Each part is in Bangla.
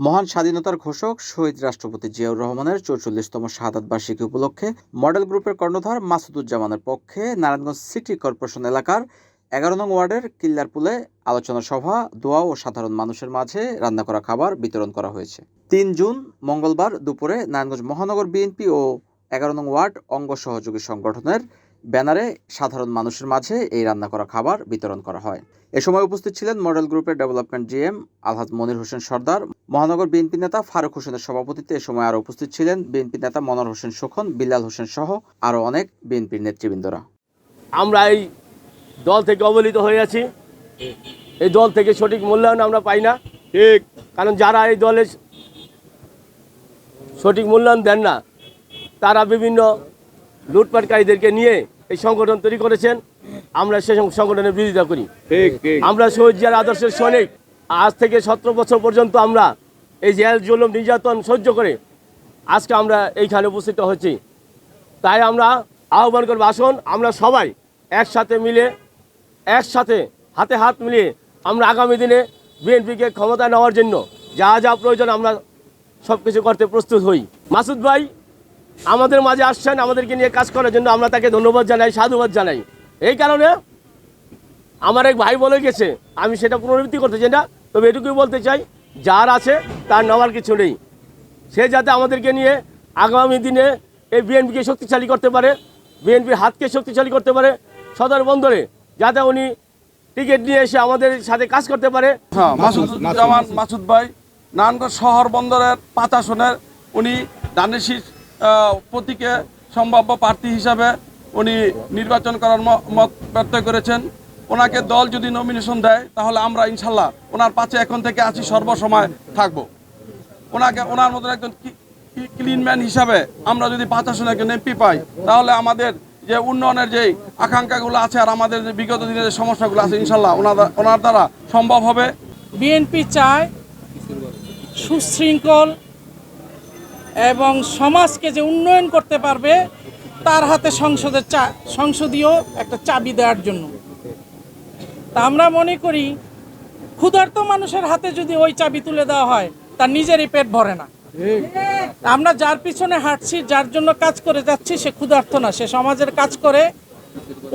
মহান স্বাধীনতার ঘোষক শহীদ রাষ্ট্রপতি জিয়াউর রহমানের চৌচল্লিশতম শাহাদাত বার্ষিকী উপলক্ষে মডেল গ্রুপের কর্ণধার মাসুদুজ্জামানের পক্ষে নারায়ণগঞ্জ সিটি কর্পোরেশন এলাকার এগারো নং ওয়ার্ডের কিল্লারপুলে আলোচনা সভা, দোয়া ও সাধারণ মানুষের মাঝে রান্না করা খাবার বিতরণ করা হয়েছে। তিন জুন, মঙ্গলবার দুপুরে নারায়ণগঞ্জ মহানগর বিএনপি ও এগারো নং ওয়ার্ড অঙ্গ সহযোগী সংগঠনের ব্যানারে সাধারণ মানুষের মাঝে এই রান্না করা খাবার বিতরণ করা হয়। এ সময় উপস্থিত ছিলেন মডেল গ্রুপের ডেভেলপমেন্ট জিএম আলহাজ মনির হোসেন সর্দার মহানগর বিএনপি নেতা ফারুক হোসেনের সভাপতিত্বে এ সময় আরও উপস্থিত ছিলেন বিএনপি নেতা মনোয়ার হোসেন শোভন বিলাল হোসেন সহ আরও অনেক বিএনপির নেতৃবৃন্দরা। আমরা এই দল থেকে অবহেলিত হয়ে আছি। এই দল থেকে সঠিক মূল্যায়ন আমরা পাই না। ঠিক। কারণ যারা এই দলের সঠিক মূল্যায়ন দেন না তারা বিভিন্ন লুটপাটকারীদেরকে নিয়ে এই সংগঠন তৈরি করেছেন। আমরা সে সংগঠনের বিরোধিতা করি। আমরা শহীদ জিয়ার আদর্শের সৈনিক। আজ থেকে সতেরো বছর পর্যন্ত আমরা এই জেল জুলুম নির্যাতন সহ্য করে আজকে আমরা এইখানে উপস্থিত হচ্ছি তাই আমরা আহ্বান করব আসুন আমরা সবাই একসাথে মিলে একসাথে হাতে হাত মিলিয়ে আমরা আগামী দিনে বিএনপিকে ক্ষমতা নেওয়ার জন্য যা যা প্রয়োজন আমরা সব কিছু করতে প্রস্তুত হই। মাসুদ ভাই আমাদের মাঝে আসছেন আমাদেরকে নিয়ে কাজ করার জন্য আমরা তাকে ধন্যবাদ জানাই সাধুবাদ জানাই। এই কারণে আমার এক ভাই বলে গেছে আমি সেটা পুনরাবৃত্তি করতে চাই না তবে এটুকুই বলতে চাই যার আছে তার নেওয়ার কিছু নেই। সে যাতে আমাদেরকে নিয়ে আগামী দিনে এই বিএনপিকে শক্তিশালী করতে পারে বিএনপির হাতকে শক্তিশালী করতে পারে সদর বন্দরে যাতে উনি টিকিট নিয়ে এসে আমাদের সাথে কাজ করতে পারে। হ্যাঁ মাসুদুজ্জামান মাসুদ ভাই নারায়ণগঞ্জ শহর বন্দরের পাঁচ আসনের উনি দানেশির প্রতীকে সম্ভাব্য প্রার্থী হিসাবে উনি নির্বাচন করার মত ব্যক্ত করেছেন। ওনাকে দল যদি নমিনেশন দেয়, তাহলে আমরা ইনশাল্লাহ ওনার পাশে এখন থেকে আছি, সর্বসময় থাকব। ওনাকে ওনার মতন একজন ক্লিন ম্যান হিসাবে আমরা যদি পাঁচ আসনে একজন এমপি পাই, তাহলে আমাদের যে উন্নয়নের যে আকাঙ্ক্ষাগুলো আছে আর আমাদের যে বিগত দিনের যে সমস্যাগুলো আছে, ইনশাল্লাহ ওনার ওনার দ্বারা সম্ভব হবে। বিএনপি চায় সুশৃঙ্খল এবং সমাজকে যে উন্নয়ন করতে পারবে, তার হাতে সংসদের চা, সংসদীয় একটা চাবি দেওয়ার জন্য। তা আমরা মনে করি, ক্ষুধার্ত মানুষের হাতে যদি ওই চাবি তুলে দেওয়া হয় তার নিজেরই পেট ভরে না। আমরা যার পিছনে হাঁটছি, যার জন্য কাজ করে যাচ্ছি, সে ক্ষুধার্ত না। সে সমাজের কাজ করে,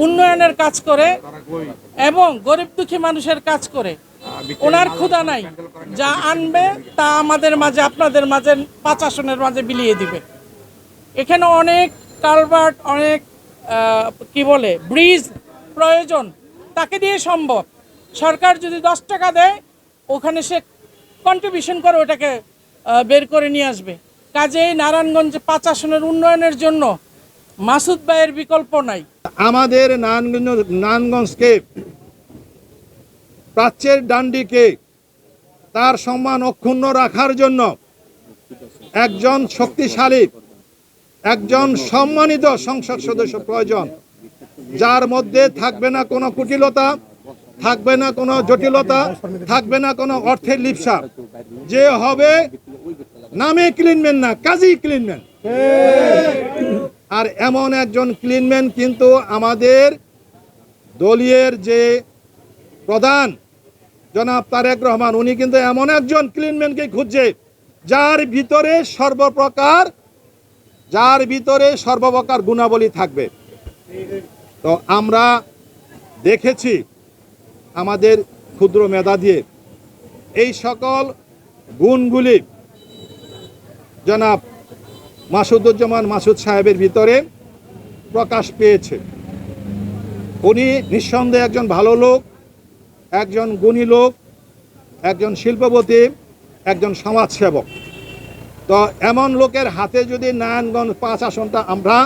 উন্নয়নের কাজ করে এবং গরিব দুঃখী মানুষের কাজ করে। ওনার ক্ষুধা নাই। যা আনবে তা আমাদের মাঝে, আপনাদের মাঝে, পাঁচ আসনের মাঝে বিলিয়ে দিবে। এখানে অনেক কালভার্ট, অনেক কি বলে, ব্রিজ প্রয়োজন। তাকে দিয়ে সম্ভব। সরকার যদি দশ টাকা দেয়, ওখানে সে কন্ট্রিবিউশন করে ওটাকে বের করে নিয়ে আসবে। কাজেই নারায়ণগঞ্জে পাঁচ আসনের উন্নয়নের জন্য মাসুদ ভাইয়ের বিকল্প নাই। আমাদের নারায়ণগঞ্জ, নারায়ণগঞ্জকে প্রাচ্যের ডান্ডিকে তার সম্মান অক্ষুণ্ণ রাখার জন্য একজন শক্তিশালী, একজন সম্মানিত সংসদ সদস্য প্রয়োজন। যার মধ্যে থাকবে না কোনো কুটিলতা, থাকবে না কোনো জটিলতা, থাকবে না কোনো অর্থের লিপসা। যে হবে নামে ক্লিনম্যান না কাজেই ক্লিনম্যান আর এমন একজন ক্লিনম্যান কিন্তু আমাদের দলীয়ের যে প্রধান জনাব তারেক রহমান, উনি কিন্তু এমন একজন ক্লিনম্যানকে খুঁজছে, যার ভিতরে সর্বপ্রকার, যার ভিতরে সর্বপ্রকার গুণাবলী থাকবে। তো আমরা দেখেছি আমাদের ক্ষুদ্র মেধা দিয়ে এই সকল গুণগুলি জনাব মাসুদুজ্জামান মাসুদ সাহেবের ভিতরে প্রকাশ পেয়েছে। উনি নিঃসন্দেহে একজন ভালো লোক একজন গুণী লোক একজন শিল্পপতি একজন সমাজসেবক। তো এমন লোকের হাতে যদি নারায়ণগঞ্জ পাঁচ আসনটা আমরা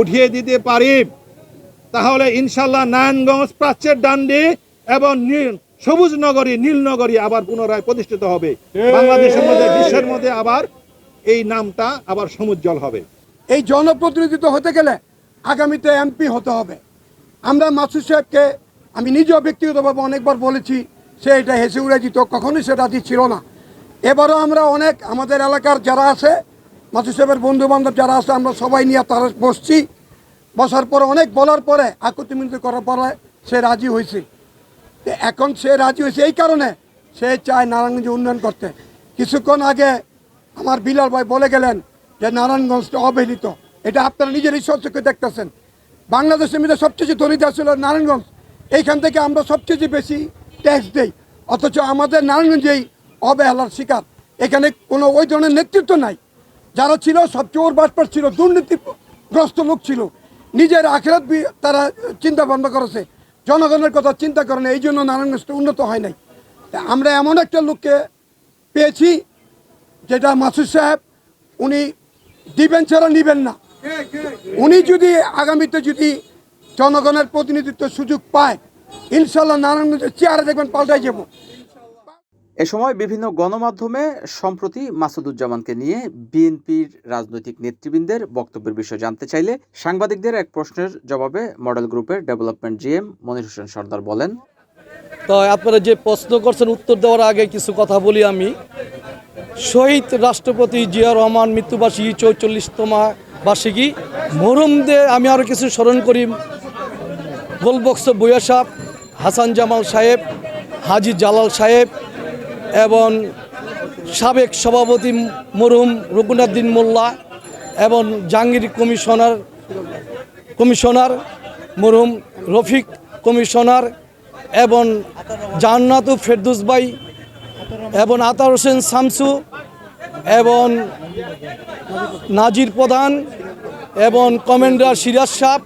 উঠিয়ে দিতে পারি তাহলে ইনশাল্লাহ নারায়ণগঞ্জ প্রাচ্যের ডান্ডি এবং নীল সবুজ নগরী নীলনগরী আবার পুনরায় প্রতিষ্ঠিত হবে। বাংলাদেশের মধ্যে বিশ্বের মধ্যে আবার এই নামটা আবার সমুজ্জ্বল হবে। এই জনপ্রতিনিধিত্ব হতে গেলে আগামীতে এমপি হতে হবে। আমরা মাসুদ সাহেবকে আমি নিজেও ব্যক্তিগতভাবে অনেকবার বলেছি, সে এটা হেসে উড়ে দিত কখনোই সে রাজি ছিল না। এবারও আমরা অনেক, আমাদের এলাকার যারা আছে, মাসুদ সাহেবের বন্ধু বান্ধব যারা আছে, আমরা সবাই নিয়ে তারা বসছি। বসার পরে, অনেক বলার পরে আকুতি মিনতি করার পরে সে রাজি হয়েছে। এখন সে রাজি হয়েছে এই কারণে সে চায় নারায়ণগঞ্জে উন্নয়ন করতে। কিছুক্ষণ আগে আমার বিলাল ভাই বলে গেলেন যে নারায়ণগঞ্জটা অবহেলিত। এটা আপনারা নিজের ঈশ্বর চোখে দেখতেছেন। বাংলাদেশের মধ্যে সবচেয়ে দেশ হলো নারায়ণগঞ্জ। এইখান থেকে আমরা সবচেয়ে বেশি ট্যাক্স দেই। অথচ আমাদের নারায়ণগঞ্জেই অবহেলার শিকার। এখানে কোনো ওই ধরনের নেতৃত্ব নাই। যারা ছিল সব চোর বাটপার ছিল দুর্নীতিগ্রস্ত লোক ছিল। নিজের আখেরাত তারা চিন্তা ভাবনা করেছে। জনগণের কথা চিন্তা করে না এই জন্য নারায়ণগঞ্জটা উন্নত হয় নাই। আমরা এমন একটা লোককে পেয়েছি যেটা মাসুদ সাহেব উনি দিবেন ছাড়া নিবেন না। উনি যদি আগামীতে যদি জনগণের প্রতিনিধিত্ব সুযোগ পায়। ইনশাল্লাহ নারায়ণগঞ্জের চেয়ারে দেখবেন পাল্টাই যাব। এ সময় বিভিন্ন গণমাধ্যমে সম্প্রতি মাসুদুজ্জামানকে নিয়ে বিএনপির রাজনৈতিক নেতৃবৃন্দের বক্তব্যের বিষয়ে জানতে চাইলে সাংবাদিকদের এক প্রশ্নের জবাবে মডেল গ্রুপের ডেভেলপমেন্ট জিএম মনির হোসেন সর্দার বলেন তো আপনারা যে প্রশ্ন করছেন উত্তর দেওয়ার আগে কিছু কথা বলি আমি। শহীদ রাষ্ট্রপতি জিয়া রহমান মৃত্যুবার্ষিকী চৌচল্লিশতমা বার্ষিকী। মরুমদের আমি আরও কিছু স্মরণ করি। গোলবক্স বইয়া সাহেব হাসান জামাল সাহেব, হাজি জালাল সাহেব এবং সাবেক সভাপতি মরহুম রঘুনাথদ্দিন মোল্লা এবং জাহাঙ্গীর কমিশনার কমিশনার মরহুম রফিক কমিশনার এবং জান্নাতু ফেরদুস ভাই এবং আতার হোসেন শামসু এবং নাজির প্রধান এবং কমেন্ডার সিরাজ সাহ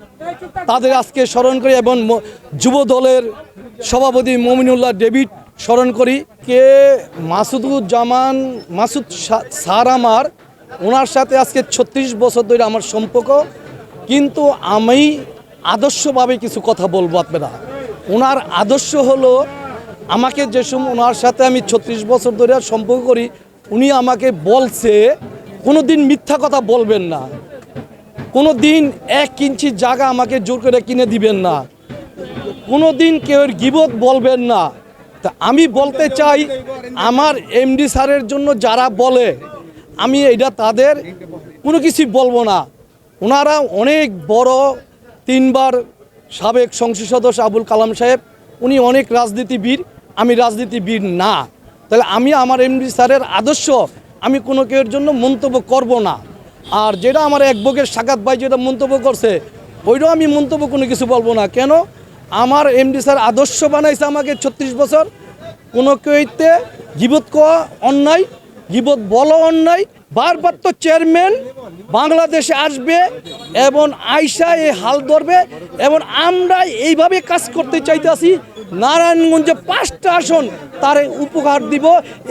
তাদের আজকে স্মরণ করি এবং যুব দলের সভাপতি মমিনুল্লাহ ডেভিড স্মরণ করি। কে? মাসুদুজ্জামান, মাসুদ স্যার আমার, ওনার সাথে আজকে ছত্রিশ বছর ধরে আমার সম্পর্ক। কিন্তু আমি আদর্শভাবে কিছু কথা বলব আপনারা। ওনার আদর্শ হলো, আমাকে যে ওনার সাথে আমি ছত্রিশ বছর ধরে সম্পর্ক করি, উনি আমাকে বলছে কোনো দিন মিথ্যা কথা বলবেন না। কোনো দিন এক ইঞ্চি জায়গা আমাকে জোর করে কিনে দিবেন না। কোনো দিন কেউ গিবত বলবেন না। তা আমি বলতে চাই, আমার এমডি স্যারের জন্য যারা বলে, আমি এটা তাদের কোনো কিছু বলব না। ওনারা অনেক বড় তিনবার সাবেক সংসদ সদস্য আবুল কালাম সাহেব, উনি অনেক রাজনীতিবিদ আমি রাজনীতিবিদ না। তাহলে আমি আমার এমডি স্যারের আদর্শ, আমি কোনো কেউর জন্য মন্তব্য করব না। আর যেটা আমার এক বগের সাকাত ভাই যেটা মন্তব্য করছে, ওইটাও আমি মন্তব্য কোনো কিছু বলব না। কেন? আমার এমডি স্যার আদর্শ বানাইছে আমাকে ছত্রিশ বছর। কোনো কেউতে গিবত কোয়া অন্যায়, গিবত বলো অন্যায় বারবার তো চেয়ারম্যান বাংলাদেশে আসবে এবং আইসা এই হাল ধরবে এবং আমরা এইভাবে কাজ করতে চাইতেছি, নারায়ণগঞ্জে পাঁচটা আসন তার উপহার দিব।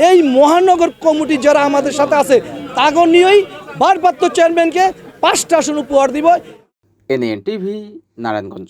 এই মহানগর কমিটি যারা আমাদের সাথে আছে, তাগো নিয়েই বারবার তো চেয়ারম্যানকে পাঁচটা আসন উপহার দিব। NN TV Narayanganj.